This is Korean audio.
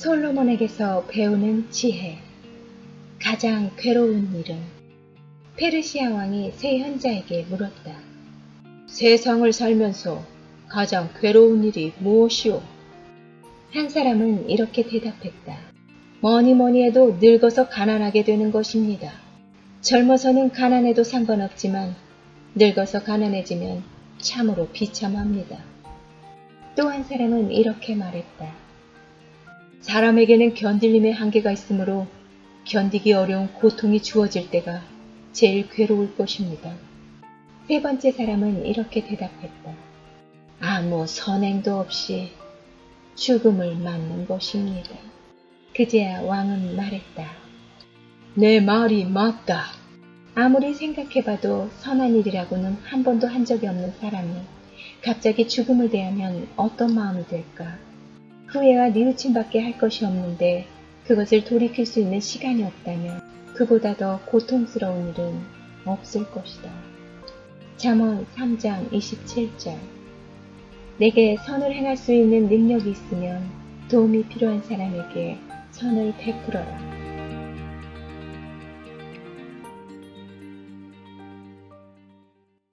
솔로몬에게서 배우는 지혜. 가장 괴로운 일은 페르시아 왕이 세 현자에게 물었다. 세상을 살면서 가장 괴로운 일이 무엇이오? 한 사람은 이렇게 대답했다. 뭐니 뭐니 해도 늙어서 가난하게 되는 것입니다. 젊어서는 가난해도 상관없지만 늙어서 가난해지면 참으로 비참합니다. 또 한 사람은 이렇게 말했다. 사람에게는 견딜림의 한계가 있으므로 견디기 어려운 고통이 주어질 때가 제일 괴로울 것입니다. 세 번째 사람은 이렇게 대답했다. 아무 선행도 없이 죽음을 맞는 것입니다. 그제야 왕은 말했다. 내 말이 맞다. 아무리 생각해봐도 선한 일이라고는 한 번도 한 적이 없는 사람이 갑자기 죽음을 대하면 어떤 마음이 될까? 후회와 뉘우침밖에 할 것이 없는데 그것을 돌이킬 수 있는 시간이 없다면 그보다 더 고통스러운 일은 없을 것이다. 잠언 3장 27절 내게 선을 행할 수 있는 능력이 있으면 도움이 필요한 사람에게 선을 베풀어라.